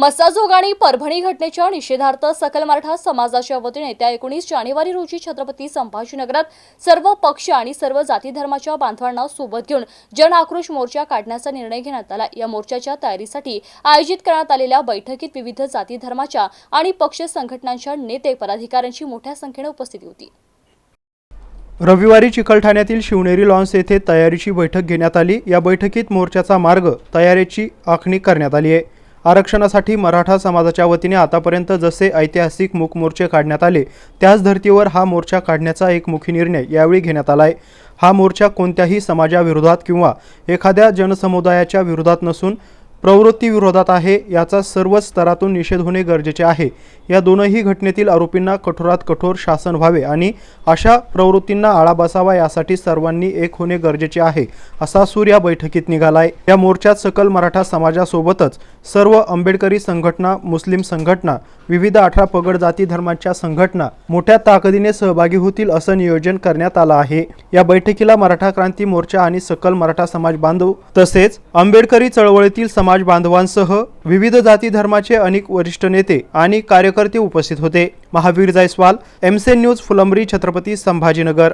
मस्साजोग आणि परभणी घटनेच्या निषेधार्थ सकल मराठा समाजाच्या वतीने त्या एकोणीस जानेवारी रोजी छत्रपती संभाजीनगरात सर्व पक्ष आणि सर्व जाती धर्माच्या बांधवांना सोबत घेऊन जन आक्रोश मोर्चा काढण्याचा निर्णय घेण्यात आला. या मोर्चाच्या तयारीसाठी आयोजित करण्यात आलेल्या बैठकीत विविध जाती धर्माच्या आणि पक्ष संघटनांच्या नेते पदाधिकाऱ्यांची मोठ्या संख्येने उपस्थिती होती. रविवारी चिकलठाण्यातील शिवनेरी लॉन्स येथे तयारीची बैठक घेण्यात आली. या बैठकीत मोर्चाचा मार्ग तयारीची आखणी करण्यात आली आहे. आरक्षणासाठी मराठा समाजाच्या वतीने आतापर्यंत जसे ऐतिहासिक मूक मोर्चे काढण्यात आले त्याच धर्तीवर हा मोर्चा काढण्याचा एक मुखी निर्णय यावेळी घेण्यात आला आहे हा मोर्चा कोणत्याही समाजाविरोधात किंवा एखाद्या जनसमुदायाच्या विरोधात नसून प्रवृत्ती विरोधात आहे याचा सर्वच स्तरातून निषेध होणे गरजेचे आहे. या दोनही घटनेतील आरोपींना कठोरात कठोर शासन व्हावे आणि अशा प्रवृत्तींना आळा बसावा यासाठी सर्वांनी एक होणे गरजेचे आहे असा सूर या बैठकीत निघालाय. या मोर्चात सकल मराठा समाजासोबतच सर्व आंबेडकरी संघटना मुस्लिम संघटना विविध अठरा पगड जाती धर्माच्या संघटना मोठ्या ताकदीने सहभागी होतील असं नियोजन करण्यात आलं आहे. या बैठकीला मराठा क्रांती मोर्चा आणि सकल मराठा समाज बांधव तसेच आंबेडकरी चळवळीतील समाज बांधवांसह विविध जाती धर्माचे अनेक वरिष्ठ नेते आणि कार्यकर्ते उपस्थित होते. महावीर जायस्वाल एमसेन न्यूज फुलंबरी छत्रपती संभाजीनगर.